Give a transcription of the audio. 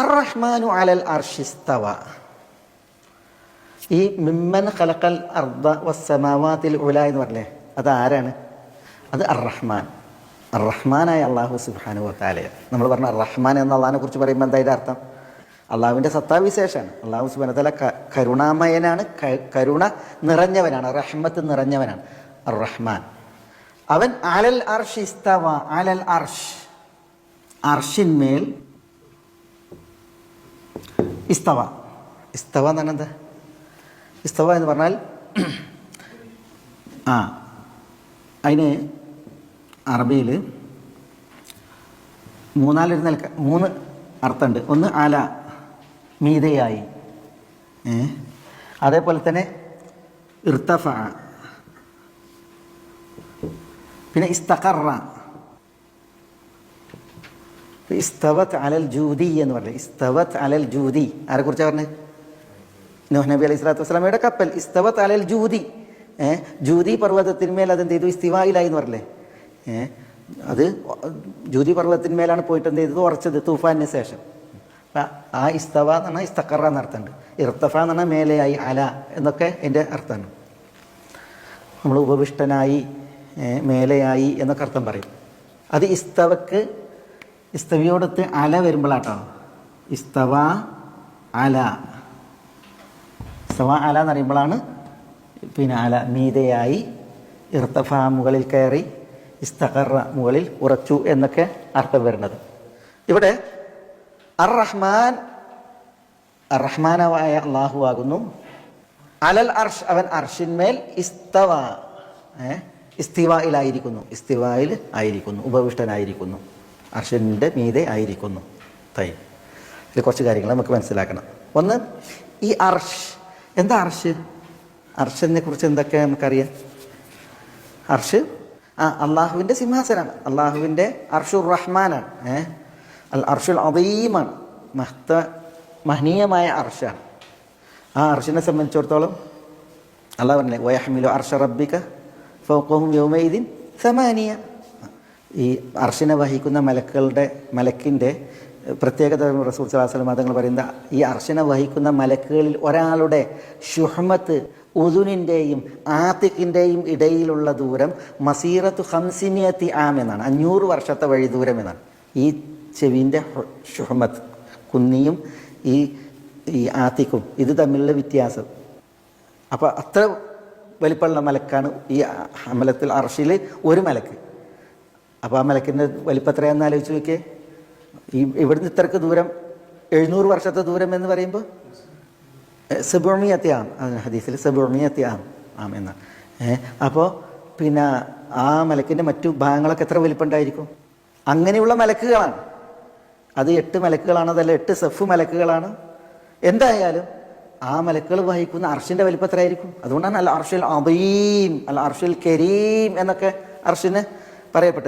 അർ റഹ്മാനു അലൽ അർഷിസ്തവ ഈ മിമ്മൻ ഖലഖൽ അർദ വസ്സമാവാത്തിൽ ഉല എന്ന് പറഞ്ഞേ അത് ആരാണ്? അത് അർ റഹ്മാൻ അർ റഹ്മാനായ അള്ളാഹു സുബാനു വത്താലയ നമ്മൾ പറഞ്ഞ റഹ്മാൻ എന്ന അള്ളഹാനെ കുറിച്ച് പറയുമ്പോൾ എന്താ അർത്ഥം? അള്ളാഹുവിന്റെ സത്താവിശേഷമാണ് അള്ളാഹു സുബാനത്തല കരുണാമയനാണ് കരുണ നിറഞ്ഞവനാണ് റഹ്മത്ത് നിറഞ്ഞവനാണ്. അർ റഹ്മാൻ അവൻ അലൽ അർഷ് ഇസ്തവ അലൽ അർഷ്. അർഷിന്മേൽ ഇസ്തവ. ഇസ്തവ എന്ന് പറഞ്ഞാൽ എന്താ? ഇസ്തവ എന്ന് പറഞ്ഞാൽ ആ. അതിന് അറബിയിൽ മൂന്നാലൊരു നിലക്ക മൂന്ന് അർത്ഥമുണ്ട്. ഒന്ന് അല മീതയായി. അതേപോലെ തന്നെ ഇർത്തഫ പിന്നെ ഇസ്തഖറ ഇസ്തവത് അലൽ ജൂതി എന്ന് പറഞ്ഞത് ഇസ്തവത് അലൽ ജൂതി ആരെ കുറിച്ചാണ് പറഞ്ഞത് നോഹ് നബി അലൈഹി സ്വലാത്തു വസ്സലാമയുടെ കപ്പൽ. ഇസ്തവത് അലൽ ജൂതി ഏഹ് ജൂതി പർവതത്തിന്മേൽ അതെന്ത് ചെയ്തു? ഇസ്തിവായിലായി എന്ന് പറഞ്ഞേ ഏഹ് അത് ജൂതി പർവതത്തിന്മേലാണ് പോയിട്ട് എന്ത് ചെയ്തത്? ഉറച്ചത് തൂഫാനിന് ശേഷം. ആ ഇസ്തവ എന്ന് പറഞ്ഞാൽ ഇസ്തഖറ എന്നർത്ഥമുണ്ട് ഇർത്തഫ എന്ന് പറഞ്ഞാൽ മേലെയായി അല എന്നൊക്കെ എന്റെ അർത്ഥമാണ്. നമ്മൾ ഉപവിഷ്ടനായി മേലെയായി എന്നൊക്കെ അർത്ഥം പറയും. അത് ഇസ്തവക്ക് ഇസ്തവിയോടൊത്ത് അല വരുമ്പോഴാട്ടോ ഇസ്തവ അല. ഇസ്തവ അല എന്ന് പറയുമ്പോഴാണ് പിന്നെ അല മീതയായി ഇർത്തഫ മുകളിൽ കയറി ഇസ്തഖറ മുകളിൽ ഉറച്ചു എന്നൊക്കെ അർത്ഥം വരുന്നത്. ഇവിടെ അർ റഹ്മാൻ റഹ്മാനവായ അള്ളാഹു ആകുന്നു. അലൽ അർഷ് അവൻ അർഷിന്മേൽ ഇസ്തവ ഇസ്തിവായിലായിരിക്കുന്നു ഇസ്തിവായിൽ ആയിരിക്കുന്നു ഉപവിഷ്ടനായിരിക്കുന്നു. അർഷിന്റെ മീതെ ആയിരിക്കുന്നു. തൈ. ഇതിൽ കുറച്ച് കാര്യങ്ങൾ നമുക്ക് മനസ്സിലാക്കണം. ഒന്ന് ഈ അർഷ്. എന്താ അർഷ്? അർഷിനെ കുറിച്ച് എന്തൊക്കെ നമുക്കറിയാം? അർഷ് ആ അള്ളാഹുവിന്റെ സിംഹാസനമാണ്. അള്ളാഹുവിന്റെ അർഷുർ റഹ്മാനാണ്. ഏ? അൽ അർഷുൽ അദീമാണ്. മഹത്ത മഹനീയമായ അർഷാണ്. ആ അർഷിനെ സംബന്ധിച്ചിടത്തോളം അള്ളാഹ് പറഞ്ഞില്ലേ വയഹമിലോ അർഷ റബ്ബിക ഫോക്കോഹും യൗമൈദിൻ സമാനിയ. ഈ അർഷിനെ വഹിക്കുന്ന മലക്കുകളുടെ മലക്കിന്റെ പ്രത്യേകത റസൂൽ സലാഹുലം മതങ്ങൾ പറയുന്ന ഈ അർശന വഹിക്കുന്ന മലക്കുകളിൽ ഒരാളുടെ ഷുഹമത്ത് ഉദുനിന്റെയും ആത്തിക്കിന്റെയും ഇടയിലുള്ള ദൂരം മസീറത്ത് ഹംസിനിയത്തി ആം എന്നാണ്. അഞ്ഞൂറ് വർഷത്തെ വഴി ദൂരം എന്നാണ്. ഈ ചെവിന്റെ ഷുഹമത്ത് കുന്നിയും ഈ ഈ ആത്തിക്കും ഇത് തമ്മിലുള്ള വ്യത്യാസം. അപ്പോൾ അത്ര വലിപ്പമുള്ള മലക്കാണ് ഈ അമലത്തിൽ അർഷിൽ ഒരു മലക്ക്. അപ്പോൾ ആ മലക്കിന്റെ വലിപ്പം എത്രയാണെന്ന് ആലോചിച്ച് നോക്കിയേ. ഈ ഇവിടുന്ന് ഇത്രക്ക് ദൂരം എഴുന്നൂറ് വർഷത്തെ ദൂരം എന്ന് പറയുമ്പോൾ സെബുമിയത്തി ആം അതിന് ഹദീസിൽ സെബുമിയത്തി ആം ഏഹ് അപ്പോൾ പിന്നെ ആ മലക്കിന്റെ മറ്റു ഭാഗങ്ങളൊക്കെ എത്ര വലിപ്പുണ്ടായിരിക്കും അങ്ങനെയുള്ള മലക്കുകളാണ്. അത് എട്ട് മലക്കുകളാണ് അതല്ല എട്ട് സെഫ് മലക്കുകളാണ്. എന്തായാലും ആ മലക്കുകൾ വഹിക്കുന്ന അർഷിന്റെ വലിപ്പം എത്രയായിരിക്കും? അതുകൊണ്ടാണ് അല്ല അർഷിൽ അബീം അല്ല അർഷിൽ കരീം എന്നൊക്കെ അർഷിന് പറയപ്പെട്ടത്.